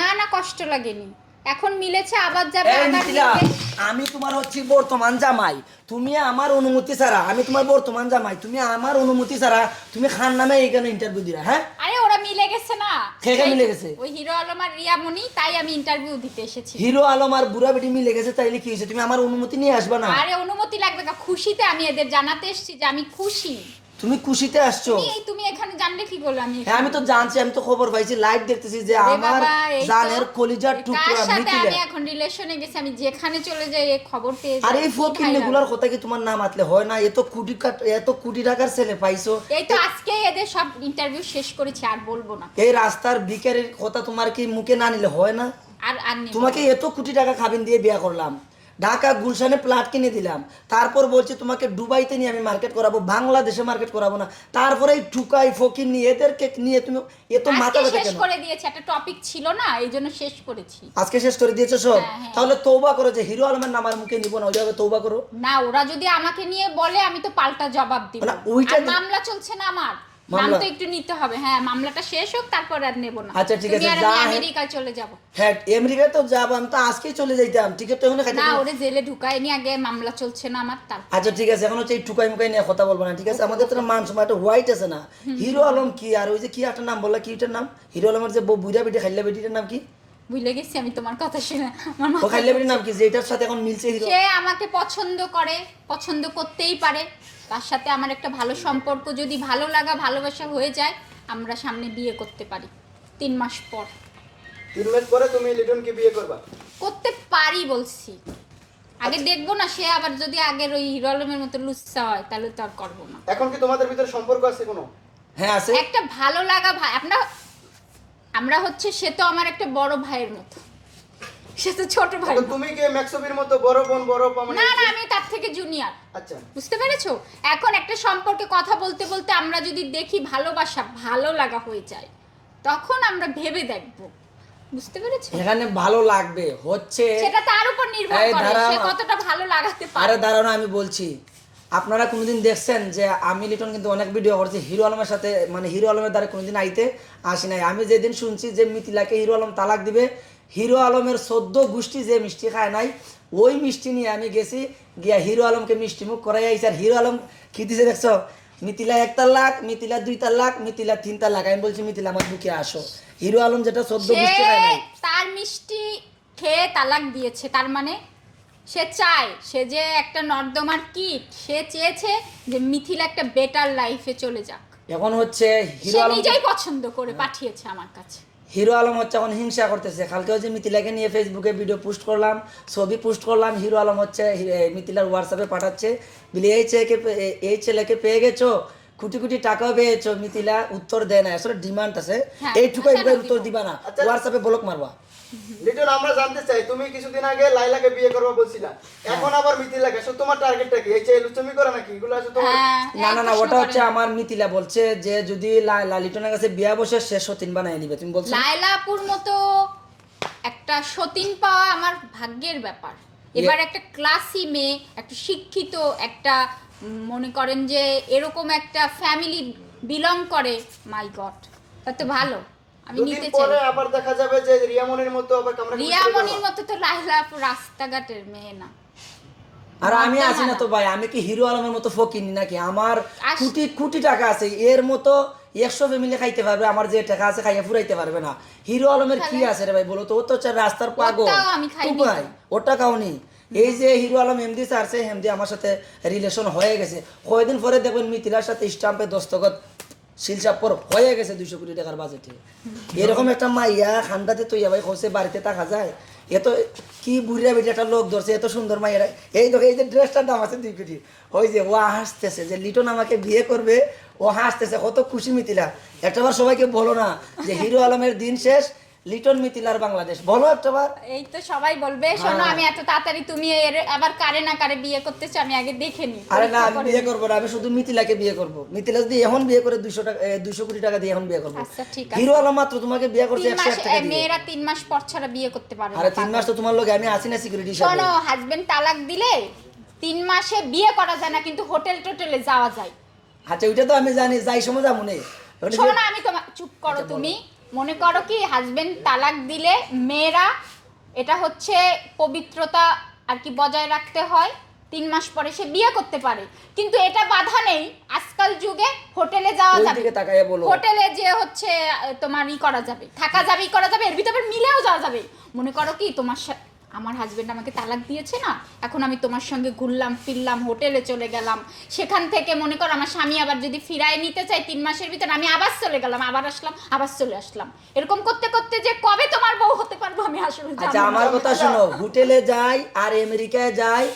না না কষ্ট লাগেনি। এখন মিলেছে আবার যাবে। আমি তোমার হচ্ছি বর্তমান জামাই। তুমি আমার অনুমতি ছাড়া আমি তোমার বর্তমান জামাই। তুমি আমার অনুমতি ছাড়া তুমি খান নামে এইখানে ইন্টারভিউ দিলা হ্যাঁ? আরে ওরা মিলে গেছে না। কে কে মিলে গেছে? ওই হিরো আলম আর রিয়ামণি তাই আমি ইন্টারভিউ দিতে এসেছি। হিরো আলম আর বুড়া বেটি মিলে গেছে তাইলে কি হয়েছে? তুমি আমার অনুমতি নিয়ে আসবা না? আরে অনুমতি লাগবে না। খুশিতে আমি এদের জানাতে এসেছি যে আমি খুশি। তুমি খুশিতে আসছো? তুমি এখানে জানলে কি করল আমি হ্যাঁ আমি তো জানছি আমি তো খবর পাইছি লাইভ দেখতেছি যে আমার জানের কলিজার কার টুকরা সাথে আমি এখন রিলেশনে গেছি? আমি যেখানে চলে যাই এই খবর পেয়ে আর এই ফকির viral। গুলার কথা কি তোমার নাম আতলে? হয় না এত কোটি কাট- এত কোটি টাকার ছেলে পাইছো? এই তো আজকে এদের সব ইন্টারভিউ শেষ করেছি আর বলব না। এই রাস্তার বিকারের কথা তোমার কি মুখে না নিলে? হয় না? আর আর তোমাকে এত কোটি টাকা খাবিন দিয়ে বিয়া করলাম। ঢাকা গুলশানে প্লাট কিনে দিলাম। তারপর বলছে তোমাকে দুবাইতে নিয়ে আমি মার্কেট করাবো বাংলাদেশে মার্কেট করাবো না। তারপরে এই ঠুকাই ফকির নিয়ে এদেরকে নিয়ে তুমি এত মাথা আজকে ব্যথা শেষ করে দিয়েছে একটা টপিক ছিল না এই জন্য শেষ করেছি। আজকে শেষ করে দিয়েছ সব? হ্যাঁ, হ্যাঁ। তাহলে তৌবা করো যে হিরো আলমের নাম আর মুখে নিব না ওইভাবে তৌবা করো। না ওরা যদি আমাকে নিয়ে বলে আমি তো পাল্টা জবাব দিব। মানে ওইটা মামলা চলছে না আমার। নাম? তো একটু নিতে হবে হ্যাঁ মামলাটা শেষ হোক তারপর আর নেব না। আচ্ছা, ঠিক আছে, যা আমি হে- আমেরিকায় চলে যাব। হ্যাঁ আমেরিকায় তো যাব আমি তো আজকেই চলে যাইতাম টিকিট তো এখানে খাইতে না ওরে জেলে ঢুকায়নি আগে মামলা চলছে না আমার তার আচ্ছা ঠিক আছে এখন হচ্ছে এই মুকাই নিয়ে কথা বলব না ঠিক আছে? আমাদের তো মান সময় একটা হোয়াইট আছে না। হিরো আলম কি? আর ওই যে কি একটা নাম বললা কি এটার নাম? হিরো আলমের যে বুড়া বেটি খাইলা বেটিটার নাম কি? ভুলে গেছি আমি তোমার কথা শুনে আমার খাইলা বেটির নাম কি? যেটার সাথে এখন মিলছে হিরো সে আমাকে পছন্দ করে পছন্দ করতেই পারে। তার সাথে আমার একটা ভালো সম্পর্ক যদি ভালো লাগা ভালোবাসা হয়ে যায় আমরা সামনে বিয়ে করতে পারি তিন মাস পর। তিন মাস পরে তুমি লিটনকে বিয়ে করবা? করতে পারি বলছি। আগে দেখব না সে আবার যদি আগের ওই হিরো আলমের মতো লুচ্ছা হয় তাহলে তো আর করব না। এখন কি তোমাদের ভিতরে সম্পর্ক আছে কোনো? হ্যাঁ আছে। একটা ভালো লাগা ভাই আমরা আমরা হচ্ছে সে তো আমার একটা বড় ভাইয়ের মতো। সে তো ছোট ভাই তুমি কি ম্যাক্সবির মতো বড় বোন বড় পা মানে না না আমি তার থেকে জুনিয়র আচ্ছা। বুঝতে পেরেছ? এখন একটা সম্পর্কে কথা বলতে বলতে আমরা যদি দেখি ভালোবাসা ভালো লাগা হয়ে যায় তখন আমরা ভেবে দেখব। বুঝতে পেরেছ? এখানে ভালো লাগবে হচ্ছে সেটা তার উপর নির্ভর করে সে কতটা ভালো লাগাতে আরে পারে দাঁড়ানো আমি বলছি আপনারা কোনোদিন দেখছেন যে আমি লিটন কিন্তু অনেক ভিডিও করছি হিরো আলমের সাথে মানে হিরো আলমের দ্বারা কোনোদিন আইতে আসি নাই। আমি যেদিন শুনছি যে মিথিলাকে হিরো আলম তালাক দিবে হিরো আলমের সদ্য গোষ্ঠী যে মিষ্টি খায় নাই ওই মিষ্টি নিয়ে আমি গেছি গিয়া হিরো আলমকে মিষ্টি মুখ করাই আইছি। আর হিরো আলম কি দিছে দেখছ? মিথিলা এক তালাক মিথিলা দুই তালাক মিথিলা তিন তালাক আমি বলছি মিথিলা আমার বুকে আসো। হিরো আলম যেটা সদ্য গোষ্ঠী খায় নাই। তার মিষ্টি খেয়ে তালাক দিয়েছে তার মানে সে চায় সে যে একটা নর্দমার কিট সে চেয়েছে যে মিথিলা একটা বেটার লাইফে চলে যাক। এখন হচ্ছে হিরো সে আলম নিজেই পছন্দ করে পাঠিয়েছে আমার কাছে। হিরো আলম হচ্ছে এখন হিংসা করতেছে। কালকে হচ্ছে মিথিলাকে নিয়ে ফেসবুকে ভিডিও পোস্ট করলাম ছবি পোস্ট করলাম হিরো আলম হচ্ছে মিথিলার হোয়াটসঅ্যাপে পাঠাচ্ছে বলি এই ছেলেকে এই ছেলেকে পেয়ে গেছো? কোটি কোটি টাকাও পেয়েছ। মিথিলা উত্তর দেয় না আসলে ডিমান্ড আছে। হ্যাঁ, এইটুকু আচ্ছা, উত্তর দিবা না। আচ্ছা। হোয়াটসঅ্যাপে ব্লক মারবা। লিটন আমরা জানতে চাই তুমি কিছুদিন আগে লাইলাকে বিয়ে করবা বলছিলা। এখন আবার মিথিলাকে সো তোমার টার্গেটটা কি? এই যে লুচমি করে নাকি? এগুলো আছে তোমার হ্যাঁ, না না না ওটা হচ্ছে আমার মিথিলা বলছে যে যদি লা- লালিটনের কাছে বিয়া বসে সে সতীন বানাই নিবে। তুমি বলছো? লায়লাপুর মতো একটা সতীন পাওয়া আমার ভাগ্যের ব্যাপার। এবার একটা ক্লাসি মেয়ে একটা শিক্ষিত একটা মনে করেন যে এরকম একটা ফ্যামিলি বিলং করে মাই গড তো ভালো। আমি নিতে চাই। পরে আবার দেখা যাবে যে রিয়ামনির মতো আবার কামড়া রিয়ামণির মতো তো লাইলাপুর রাস্তাঘাটের মেয়ে না। আর আমি আছি না তো ভাই আমি কি হিরো আলমের মতো ফকিনি নাকি? আমার কোটি কোটি টাকা আছে এর মতো একশো ফ্যামিলি খাইতে পারবে আমার যে টাকা আছে খাইয়া ফুরাইতে পারবে না। হিরো আলমের কি আছে রে ভাই বলো তো? ও তো হচ্ছে রাস্তার পাগল। ভাই ওটা খাওনি। এই যে হিরো আলম এমডি সারছে হেমদি আমার সাথে রিলেশন হয়ে গেছে। কয়েকদিন পরে দেখবেন মিথিলার সাথে স্টাম্পে দস্তখত। শিলচাপ্পর হয়ে গেছে দুইশো কোটি টাকার বাজেটে এরকম একটা মাইয়া খান্দাতে হচ্ছে বাড়িতে যায়? এত কি বুড়িয়া বেটি একটা লোক ধরছে এত সুন্দর মাইয়েরা এই দেখো, এই যে ড্রেসটার দাম আছে দুই কোটি। ওই যে ও হাসতেছে যে লিটন আমাকে বিয়ে করবে, ও হাসতেছে, কত খুশি মিতিলা একটাবার সবাইকে বলো না যে হিরো আলমের দিন শেষ লিটন মিথিলার বাংলাদেশ। বলো একটাবার এই তো সবাই বলবে শোনো হ্যাঁ। আমি এত তাড়াতাড়ি তুমি এর আবার কারে না কারে বিয়ে করতেছো আমি আগে দেখে নি। আরে না আমি বিয়ে করব না আমি শুধু মিথিলাকে বিয়ে করব। মিথিলা যদি এখন বিয়ে করে দুইশো টাকা দুইশো কোটি টাকা দিয়ে এখন বিয়ে করব। আচ্ছা, ঠিক আছে। হিরো আলম মাত্র তোমাকে বিয়ে মাস এক টাকা দিয়ে। মেয়েরা তিন মাস পর ছাড়া বিয়ে করতে পারে না আরে তিন মাস তো তোমার লোক আমি আছি না সিকিউরিটি হিসাবে। শোনো হাজবেন্ড তালাক দিলে তিন মাসে বিয়ে করা যায় না কিন্তু হোটেল টোটেলে যাওয়া যায়। আচ্ছা ওইটা তো আমি জানি যাই সময় যাব যে- শোনো না আমি তোমার চুপ করো আচ্ছা, তুমি। মনে করো কি হাজবেন্ড তালাক দিলে মেয়েরা এটা হচ্ছে পবিত্রতা আর কি বজায় রাখতে হয় তিন মাস পরে সে বিয়ে করতে পারে। কিন্তু এটা বাধা নেই আজকাল যুগে হোটেলে যাওয়া যাবে। হোটেলে যে হচ্ছে তোমার ই করা যাবে থাকা যাবে ই করা যাবে এর ভিতরে মিলেও যাওয়া যাবে। মনে করো কি তোমার আমার হাজবেন্ড আমাকে তালাক দিয়েছে না? এখন আমি তোমার সঙ্গে ঘুরলাম ফিরলাম হোটেলে চলে গেলাম। সেখান থেকে মনে করো আমার স্বামী আবার যদি ফিরায় নিতে চাই তিন মাসের ভিতরে আমি আবার চলে গেলাম আবার আসলাম আবার চলে আসলাম। এরকম করতে করতে যে কবে তোমার বউ হতে পারব আমি আসলে আচ্ছা আমার কথা শোনো হোটেলে যাই আর আমেরিকায় যাই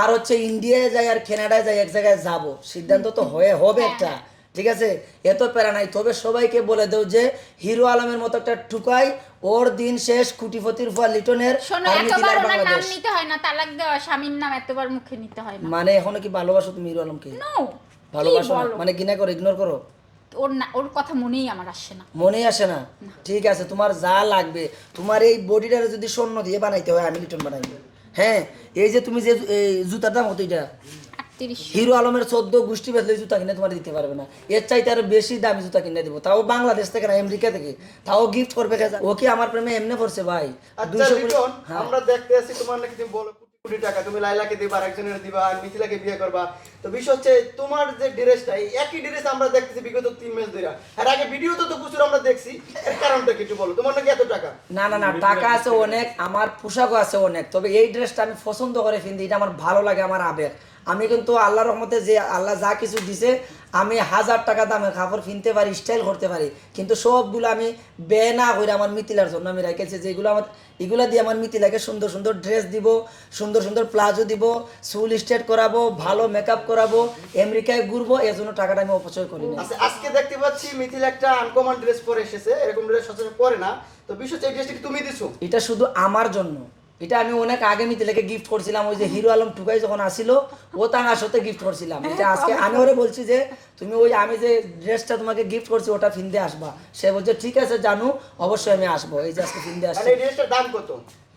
আর হচ্ছে ইন্ডিয়ায় যাই আর কানাডায় যাই এক জায়গায় যাব। সিদ্ধান্ত তো হয়ে হবে হ্যাঁ, একটা। ঠিক আছে? এত প্যারা নাই। তবে সবাইকে বলে দেও যে হিরো আলমের মতো একটা টুকাই ওর দিন শেষ কুটিপতির ফুয়া লিটনের এতবার ওনার নাম নিতে হয় না তালাক দেওয়া স্বামীর নাম এতবার মুখে নিতে হয় না। মানে এখনও কি ভালোবাসো তুমি হিরো আলমকে? ভালোবাসো না? মানে ঘৃণা করো ইগনোর করো? ওর না ওর কথা মনেই আমার আসে না। মনেই আসে না। ঠিক আছে তোমার যা লাগবে তোমার এই বডিটারে যদি স্বর্ণ দিয়ে বানাইতে হয় আমি লিটন বানাইবো। হ্যাঁ? এই যে তুমি যে এই জুতার দাম কত এটা? হিরো আলমের চোদ্দ গোষ্ঠী বেচলে জুতা কিনে তোমার দিতে পারবে না। এর চাইতে আরও বেশি দামি জুতা কিনে দেবো। তাও বাংলাদেশ থেকে না আমেরিকা থেকে। তাও গিফট করবে ও কি আমার প্রেমে এমনি পড়ছে ভাই? আচ্ছা হ্যাঁ। আমরা দেখতে আছি তোমার নাকি তুমি বলো কোটি কোটি টাকা। তুমি লাইলাকে দিবা আর একজনের দিবা আর মিথিলাকে বিয়ে করবা। তো বিষয় হচ্ছে তোমার যে ড্রেসটা এই একই ড্রেস আমরা দেখতেছি বিগত তিন মাস ধরে। আর আগে ভিডিও তো তো প্রচুর আমরা দেখছি। এর কারণটা কি একটু বলো? তোমার নাকি এত টাকা? না না না টাকা আছে অনেক আমার পোশাকও আছে অনেক। তবে এই ড্রেসটা আমি পছন্দ করে কিনতে এটা আমার ভালো লাগে আমার আবেগ। আমি কিন্তু আল্লাহর রহমতে যে আল্লাহ যা কিছু দিছে আমি হাজার টাকা দামের কাপড় কিনতে পারি স্টাইল করতে পারি। কিন্তু সবগুলো আমি বে না করে আমার মিতিলার জন্য আমি রেখেছি। যেগুলো আমার এগুলো দিয়ে আমার মিতিলাকে সুন্দর সুন্দর ড্রেস দিব সুন্দর সুন্দর প্লাজো দিব চুল স্ট্রেট করাবো ভালো মেকআপ করাবো আমেরিকায় ঘুরবো এই জন্য টাকাটা আমি অপচয় করি না আচ্ছা আজকে দেখতে পাচ্ছি মিথিলা একটা আনকমন ড্রেস পরে এসেছে। এরকম ড্রেস সচরাচর পরে না। তো হচ্ছে এই ড্রেসটা কি তুমি দিছো? এটা শুধু আমার জন্য। এটা আমি অনেক আগে মিতিলাকে গিফট করছিলাম ওই যে হিরো আলম টুকাই যখন আসিল ও তাঙ্গার সাথে গিফট করছিলাম। এটা আজকে আমি ওরে বলছি যে তুমি ওই আমি যে ড্রেসটা তোমাকে গিফট করছি ওটা ফিনতে আসবা। সে বলছে ঠিক আছে জানু অবশ্যই আমি আসব। এই যে আজকে ফিনতে মানে আসছি ড্রেসটার দাম কত?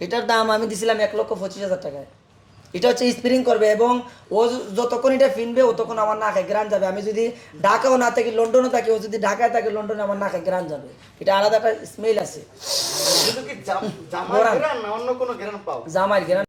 এটার দাম আমি দিছিলাম এক লক্ষ পঁচিশ হাজার টাকায়। এটা হচ্ছে স্প্রিং করবে এবং ও যতক্ষণ এটা ফিনবে ও তখন আমার নাকে গ্রান যাবে। আমি যদি ঢাকাও না থাকি লন্ডনও থাকি ও যদি ঢাকায় থাকে লন্ডনে আমার নাকে গ্রান যাবে। এটা আলাদা একটা স্মেল আছে। জামার। ঘেরান না অন্য কোনো ঘেরান পাও জামাই গ্রান